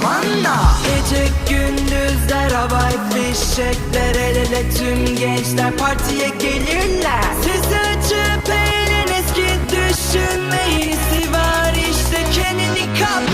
zamanda. Gece gündüzler havai fişekler el ele tüm gençler partiye gelirler. Siz açıp eğlen eski düşünmeyi sever işte kendini kap.